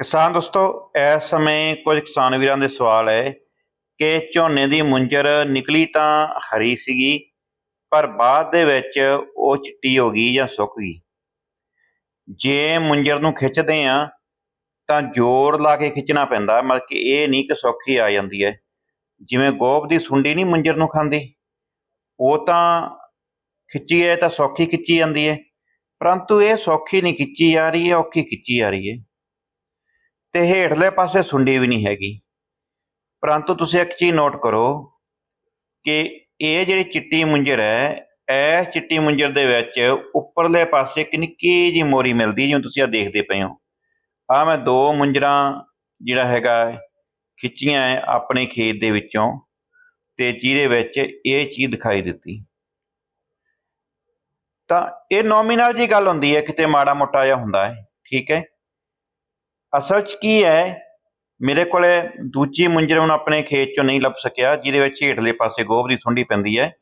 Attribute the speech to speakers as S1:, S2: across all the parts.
S1: ਕਿਸਾਨ ਦੋਸਤੋ, ਇਸ ਸਮੇਂ ਕੁਝ ਕਿਸਾਨ ਵੀਰਾਂ ਦੇ ਸਵਾਲ ਹੈ ਕਿ ਝੋਨੇ ਦੀ ਮੁੰਜਰ ਨਿਕਲੀ ਤਾਂ ਹਰੀ ਸੀਗੀ, ਪਰ ਬਾਅਦ ਦੇ ਵਿੱਚ ਉਹ ਚਿੱਟੀ ਹੋ ਗਈ ਜਾਂ ਸੁੱਕ ਗਈ। ਜੇ ਮੁੰਜਰ ਨੂੰ ਖਿੱਚਦੇ ਆ ਤਾਂ ਜ਼ੋਰ ਲਾ ਕੇ ਖਿੱਚਣਾ ਪੈਂਦਾ, ਮਤਲਬ ਕਿ ਇਹ ਨਹੀਂ ਕਿ ਸੌਖੀ ਆ ਜਾਂਦੀ ਹੈ। ਜਿਵੇਂ ਗੋਭ ਦੀ ਸੁੰਡੀ ਨਹੀਂ ਮੁੰਜਰ ਨੂੰ ਖਾਂਦੀ, ਉਹ ਤਾਂ ਖਿੱਚੀ ਹੈ ਤਾਂ ਸੌਖੀ ਖਿੱਚੀ ਜਾਂਦੀ ਹੈ। ਪਰੰਤੂ ਇਹ ਸੌਖੀ ਨਹੀਂ ਖਿੱਚੀ ਜਾ ਰਹੀ ਹੈ ਔਖੀ ਖਿੱਚੀ ਜਾ ਰਹੀ ਹੈ। ਤੇ ਹੇਠਲੇ ਪਾਸੇ ਸੁੰਡੀ ਵੀ ਨਹੀਂ ਹੈਗੀ। ਪਰੰਤੂ ਤੁਸੀਂ ਇੱਕ ਚੀਜ਼ ਨੋਟ ਕਰੋ ਕਿ ਇਹ ਜਿਹੜੀ ਚਿੱਟੀ ਮੁੰਜਰ ਹੈ, ਇਸ ਚਿੱਟੀ ਮੁੰਜਰ ਦੇ ਵਿੱਚ ਉੱਪਰਲੇ ਪਾਸੇ ਇੱਕ ਨਿੱਕੀ ਜਿਹੀ ਮੋਰੀ ਮਿਲਦੀ ਜਿਵੇਂ ਤੁਸੀਂ ਆ ਦੇਖਦੇ ਪਏ ਹੋ। ਆ ਮੈਂ ਦੋ ਮੁੰਜਰਾਂ ਜਿਹੜਾ ਹੈਗਾ ਖਿੱਚੀਆਂ ਹੈ ਆਪਣੇ ਖੇਤ ਦੇ ਵਿੱਚੋਂ ਤੇ ਜਿਹਦੇ ਵਿੱਚ ਇਹ ਚੀਜ਼ ਦਿਖਾਈ ਦਿੱਤੀ। ਤਾਂ ਇਹ ਨੋਮੀਨਲ ਜੀ ਗੱਲ ਹੁੰਦੀ ਹੈ, ਕਿਤੇ ਮਾੜਾ ਮੋਟਾ ਜਿਹਾ ਹੁੰਦਾ ਹੈ, ਠੀਕ ਹੈ? ਅਸਲ 'ਚ ਕੀ ਹੈ? ਮੇਰੇ ਕੋਲੇ ਦੂਜੀ ਮੁੰਜਰ ਹੁਣ ਆਪਣੇ ਖੇਤ 'ਚੋਂ ਨਹੀਂ ਲੱਭ ਸਕਿਆ, ਜਿਹਦੇ ਵਿੱਚ ਹੇਠਲੇ ਪਾਸੇ ਗੋਭ ਦੀ ਸੁੰਡੀ ਪੈਂਦੀ ਹੈ।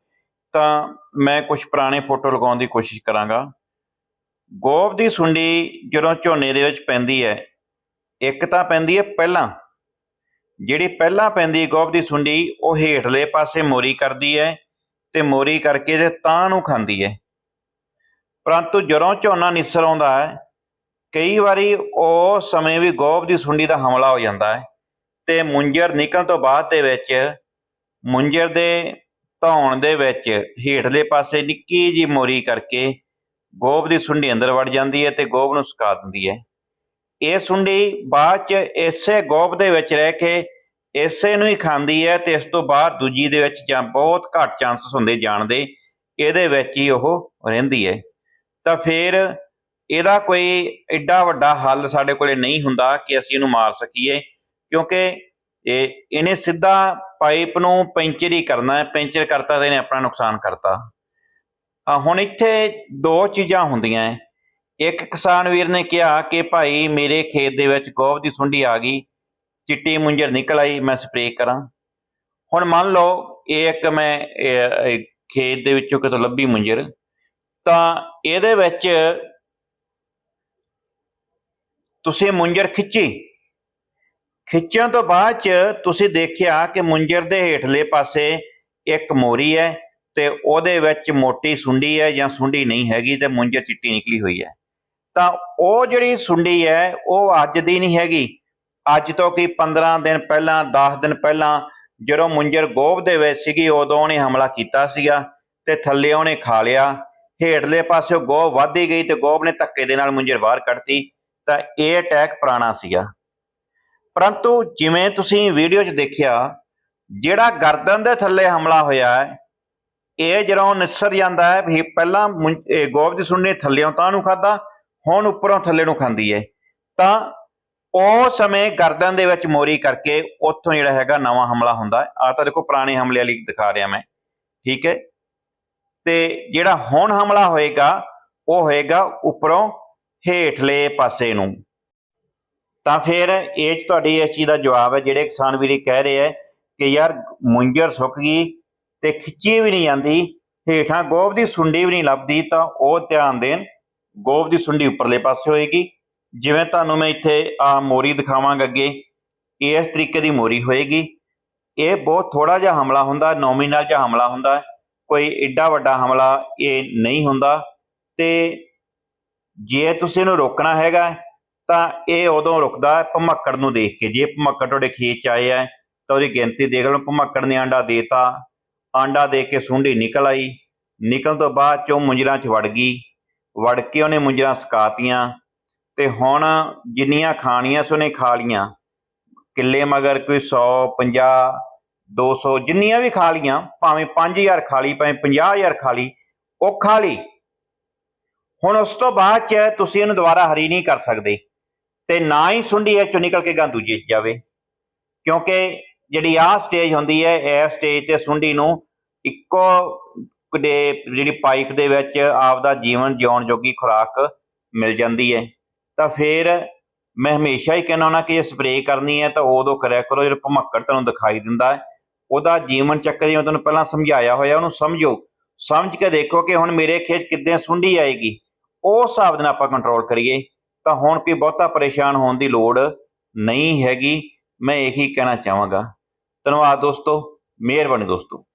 S1: ਤਾਂ ਮੈਂ ਕੁਝ ਪੁਰਾਣੇ ਫੋਟੋ ਲਗਾਉਣ ਦੀ ਕੋਸ਼ਿਸ਼ ਕਰਾਂਗਾ। ਗੋਭ ਦੀ ਸੁੰਡੀ ਜਦੋਂ ਝੋਨੇ ਦੇ ਵਿੱਚ ਪੈਂਦੀ ਹੈ, ਇੱਕ ਤਾਂ ਪੈਂਦੀ ਹੈ ਪਹਿਲਾਂ। ਜਿਹੜੀ ਪਹਿਲਾਂ ਪੈਂਦੀ ਗੋਭ ਦੀ ਸੁੰਡੀ, ਉਹ ਹੇਠਲੇ ਪਾਸੇ ਮੋਰੀ ਕਰਦੀ ਹੈ ਤੇ ਮੋਰੀ ਕਰਕੇ ਤੇ ਤਾਂ ਨੂੰ ਖਾਂਦੀ ਹੈ। ਪਰੰਤੂ ਜਦੋਂ ਝੋਨਾ ਨਿਸਰ ਆਉਂਦਾ ਹੈ ਕਈ ਵਾਰੀ ਉਹ ਸਮੇਂ ਵੀ ਗੋਭ ਦੀ ਸੁੰਡੀ ਦਾ ਹਮਲਾ ਹੋ ਜਾਂਦਾ ਹੈ ਤੇ ਮੁੰਜਰ ਨਿਕਲਣ ਤੋਂ ਬਾਅਦ ਦੇ ਵਿੱਚ ਮੁੰਜਰ ਦੇ ਧੌਣ ਦੇ ਵਿੱਚ ਹੇਠਲੇ ਪਾਸੇ ਨਿੱਕੀ ਜੀ ਮੋਰੀ ਕਰਕੇ ਗੋਭ ਦੀ ਸੁੰਡੀ ਅੰਦਰ ਵੜ ਜਾਂਦੀ ਹੈ ਤੇ ਗੋਭ ਨੂੰ ਸੁਕਾ ਦਿੰਦੀ ਹੈ। ਇਹ ਸੁੰਡੀ ਬਾਅਦ ਚ ਇਸੇ ਗੋਭ ਦੇ ਵਿੱਚ ਰਹਿ ਕੇ ਇਸੇ ਨੂੰ ਹੀ ਖਾਂਦੀ ਹੈ ਤੇ ਇਸ ਤੋਂ ਬਾਅਦ ਦੂਜੀ ਦੇ ਵਿੱਚ ਜਾਂ ਬਹੁਤ ਘੱਟ ਚਾਂਸਸ ਹੁੰਦੇ ਜਾਣ ਦੇ, ਇਹਦੇ ਵਿੱਚ ਹੀ ਉਹ ਰਹਿੰਦੀ ਹੈ। ਤਾਂ ਫਿਰ ਇਹਦਾ ਕੋਈ ਐਡਾ ਵੱਡਾ ਹੱਲ ਸਾਡੇ ਕੋਲੇ ਨਹੀਂ ਹੁੰਦਾ ਕਿ ਅਸੀਂ ਇਹਨੂੰ ਮਾਰ ਸਕੀਏ, ਕਿਉਂਕਿ ਇਹ, ਇਹਨੇ ਸਿੱਧਾ ਪਾਈਪ ਨੂੰ ਪੈਂਚਰ ਹੀ ਕਰਨਾ ਹੈ, ਪੈਂਚਰ ਕਰਤਾ ਤੇ ਇਹਨੇ ਆਪਣਾ ਨੁਕਸਾਨ ਕਰਤਾ। ਆ ਹੁਣ ਇੱਥੇ ਦੋ ਚੀਜ਼ਾਂ ਹੁੰਦੀਆਂ ਹੈ। ਇੱਕ ਕਿਸਾਨ ਵੀਰ ਨੇ ਕਿਹਾ ਕਿ ਭਾਈ ਮੇਰੇ ਖੇਤ ਦੇ ਵਿੱਚ ਗੋਭ ਦੀ ਸੁੰਡੀ ਆ ਗਈ, ਚਿੱਟੀ ਮੁੰਜਰ ਨਿਕਲ ਆਈ, ਮੈਂ ਸਪਰੇਅ ਕਰਾਂ। ਹੁਣ ਮੰਨ ਲਓ ਇਹ ਇੱਕ ਮੈਂ ਖੇਤ ਦੇ ਵਿੱਚੋਂ ਕਿਤੋਂ ਲੱਭੀ ਮੁੰਜਰ, ਤਾਂ ਇਹਦੇ ਵਿੱਚ ਤੁਸੀਂ ਮੁੰਜਰ ਖਿੱਚੀ। ਖਿੱਚਣ ਤੋਂ ਬਾਅਦ ਚ ਤੁਸੀਂ ਦੇਖਿਆ ਕਿ ਮੁੰਜਰ ਦੇ ਹੇਠਲੇ ਪਾਸੇ ਇੱਕ ਮੋਰੀ ਹੈ ਤੇ ਉਹਦੇ ਵਿੱਚ ਮੋਟੀ ਸੁੰਡੀ ਹੈ ਜਾਂ ਸੁੰਡੀ ਨਹੀਂ ਹੈਗੀ ਤੇ ਮੁੰਜਰ ਚਿੱਟੀ ਨਿਕਲੀ ਹੋਈ ਹੈ। ਤਾਂ ਉਹ ਜਿਹੜੀ ਸੁੰਡੀ ਹੈ, ਉਹ ਅੱਜ ਦੀ ਨਹੀਂ ਹੈਗੀ। ਅੱਜ ਤੋਂ ਕੀ 15 ਦਿਨ ਪਹਿਲਾਂ 10 ਦਿਨ ਪਹਿਲਾਂ ਜਦੋਂ ਮੁੰਜਰ ਗੋਭ ਦੇ ਵਿੱਚ ਸੀਗੀ, ਉਦੋਂ ਉਹਨੇ ਹਮਲਾ ਕੀਤਾ ਸੀਗਾ ਤੇ ਥੱਲੇ ਉਹਨੇ ਖਾ ਲਿਆ। ਹੇਠਲੇ ਪਾਸੇ ਗੋਭ ਵੱਧਦੀ ਗਈ ਤੇ ਗੋਭ ਨੇ ਧੱਕੇ ਦੇ ਨਾਲ ਮੁੰਜਰ ਬਾਹਰ ਕੱਢਤੀ। ਤਾਂ ਇਹ ਅਟੈਕ ਪੁਰਾਣਾ ਸੀਗਾ। ਪਰੰਤੂ ਜਿਵੇਂ ਤੁਸੀਂ ਵੀਡੀਓ 'ਚ ਦੇਖਿਆ, ਜਿਹੜਾ ਗਰਦਨ ਦੇ ਥੱਲੇ ਹਮਲਾ ਹੋਇਆ ਹੈ, ਇਹ ਜਦੋਂ ਨਿਸਰ ਜਾਂਦਾ ਹੈ, ਵੀ ਪਹਿਲਾਂ ਮੁੰ- ਇਹ ਗੋਭ ਦੀ ਸੁੰਡੀ ਥੱਲੇੋਂ ਤਾਂ ਨੂੰ ਖਾਦਾ ਹੁਣ ਉੱਪਰੋਂ ਥੱਲੇ ਨੂੰ ਖਾਂਦੀ ਹੈ। ਤਾਂ ਉਹ ਸਮੇਂ ਗਰਦਨ ਦੇ ਵਿੱਚ ਮੋਰੀ ਕਰਕੇ ਉੱਥੋਂ ਜਿਹੜਾ ਹੈਗਾ ਨਵਾਂ ਹਮਲਾ ਹੁੰਦਾ ਹੈ। ਆ ਤਾਂ ਦੇਖੋ ਪੁਰਾਣੇ ਹਮਲੇ ਵਾਲੀ ਦਿਖਾ ਰਿਹਾ ਮੈਂ। ਠੀਕ ਹੈ? ਤੇ ਜਿਹੜਾ ਹੁਣ ਹਮਲਾ ਹੋਏਗਾ, ਉਹ ਹੋਏਗਾ ਉੱਪਰੋਂ ਹੇਠਲੇ ਪਾਸੇ ਨੂੰ। ਤਾਂ ਫਿਰ ਇਹ 'ਚ ਤੁਹਾਡੀ ਇਸ ਚੀਜ਼ ਦਾ ਜਵਾਬ ਹੈ, ਜਿਹੜੇ ਕਿਸਾਨ ਵੀਰੇ ਕਹਿ ਰਹੇ ਹੈ ਕਿ ਯਾਰ ਮੁੰਜਰ ਸੁੱਕ ਗਈ ਤੇ ਖਿੱਚੀ ਵੀ ਨਹੀਂ ਜਾਂਦੀ, ਹੇਠਾਂ ਗੋਭ ਦੀ ਸੁੰਡੀ ਵੀ ਨਹੀਂ ਲੱਭਦੀ, ਤਾਂ ਉਹ ਧਿਆਨ ਦੇਣ, ਗੋਭ ਦੀ ਸੁੰਡੀ ਉੱਪਰਲੇ ਪਾਸੇ ਹੋਏਗੀ। ਜਿਵੇਂ ਤੁਹਾਨੂੰ ਮੈਂ ਇੱਥੇ ਆ ਮੋਰੀ ਦਿਖਾਵਾਂਗਾ ਅੱਗੇ ਇਸ ਤਰੀਕੇ ਦੀ ਮੋਰੀ ਹੋਏਗੀ। ਇਹ ਬਹੁਤ ਥੋੜਾ ਜਿਹਾ ਹਮਲਾ ਹੁੰਦਾ ਨੋਮੀਨਲ ਜਿਹਾ ਹਮਲਾ ਹੁੰਦਾ, ਕੋਈ ਏਡਾ ਵੱਡਾ ਹਮਲਾ ਇਹ ਨਹੀਂ ਹੁੰਦਾ। ਤੇ ਜੇ ਤੁਸੀਂ ਇਹਨੂੰ ਰੋਕਣਾ ਹੈਗਾ, ਤਾਂ ਇਹ ਉਦੋਂ ਰੁਕਦਾ ਹੈ ਭਮੱਕੜ ਨੂੰ ਦੇਖ ਕੇ। ਜੇ ਭਮੱਕੜ ਤੁਹਾਡੇ ਖੇਤ ਚ ਆਏ ਆ, ਤਾਂ ਉਹਦੀ ਗਿਣਤੀ ਦੇਖ ਲਓ। ਭਮੱਕੜ ਨੇ ਆਂਡਾ ਦੇਤਾ ਆਂਡਾ ਦੇ ਕੇ ਸੁੰਡੀ ਨਿਕਲ ਆਈ। ਨਿਕਲਣ ਤੋਂ ਬਾਅਦ ਚੋਂ ਮੁੰਜਰਾਂ ਚ ਵੜ ਗਈ। ਵੜ ਕੇ ਉਹਨੇ ਮੁੰਜਰਾਂ ਸਕਾਤੀਆਂ। ਤੇ ਹੁਣ ਜਿੰਨੀਆਂ ਖਾਣੀਆਂ ਸੀ ਉਹਨੇ ਖਾ ਲੀਆਂ ਕਿੱਲੇ ਮਗਰ ਕੋਈ 100 50 200 ਜਿੰਨੀਆਂ ਵੀ ਖਾ ਲੀਆਂ ਭਾਵੇਂ 5000 ਖਾ ਲਈ, ਭਾਵੇਂ 50000 ਖਾ ਲਈ, ਉਹ ਖਾ ਲਈ। ਹੁਣ ਉਸ ਤੋਂ ਬਾਅਦ ਚ ਤੁਸੀਂ ਇਹਨੂੰ ਦੁਬਾਰਾ ਹਰੀ ਨਹੀਂ ਕਰ ਸਕਦੇ। ਤੇ ਨਾ ਹੀ ਸੁੰਡੀ ਇਹ ਚੋਂ ਨਿਕਲ ਕੇ ਗਾਂ ਦੂਜੇ ਚ ਜਾਵੇ। ਕਿਉਂਕਿ ਜਿਹੜੀ ਆਹ ਸਟੇਜ ਹੁੰਦੀ ਹੈ, ਇਹ ਸਟੇਜ ਤੇ ਸੁੰਡੀ ਨੂੰ ਇੱਕੋ ਦੇ ਜਿਹੜੀ ਪਾਈਪ ਦੇ ਵਿੱਚ ਆਪਦਾ ਜੀਵਨ ਜਿਉਣ ਜੋਗੀ ਖੁਰਾਕ ਮਿਲ ਜਾਂਦੀ ਹੈ। ਤਾਂ ਫਿਰ ਮੈਂ ਹਮੇਸ਼ਾ ਹੀ ਕਹਿੰਦਾ ਹੁੰਦਾ ਕਿ ਜੇ ਸਪਰੇਅ ਕਰਨੀ ਹੈ ਤਾਂ ਉਦੋਂ ਕਰਿਆ ਕਰੋ, ਜਿਹੜਾ ਭਮੱਕੜ ਤੁਹਾਨੂੰ ਦਿਖਾਈ ਦਿੰਦਾ ਹੈ। ਉਹਦਾ ਜੀਵਨ ਚੱਕਰ ਜਿਵੇਂ ਤੁਹਾਨੂੰ ਪਹਿਲਾਂ ਸਮਝਾਇਆ ਹੋਇਆ, ਉਹਨੂੰ ਸਮਝੋ। ਸਮਝ ਕੇ ਦੇਖੋ ਕਿ ਹੁਣ ਮੇਰੇ ਖੇਤ ਕਿੱਦਾਂ ਸੁੰਡੀ ਆਏਗੀ। ਉਸ ਹਿਸਾਬ ਦੇ ਨਾਲ ਆਪਾਂ ਕੰਟਰੋਲ ਕਰੀਏ, ਤਾਂ ਹੁਣ ਕੋਈ ਬਹੁਤਾ ਪਰੇਸ਼ਾਨ ਹੋਣ ਦੀ ਲੋੜ ਨਹੀਂ ਹੈਗੀ। ਮੈਂ ਇਹੀ ਕਹਿਣਾ ਚਾਹਾਂਗਾ। ਧੰਨਵਾਦ ਦੋਸਤੋ। ਮਿਹਰਬਾਨੀ ਦੋਸਤੋ।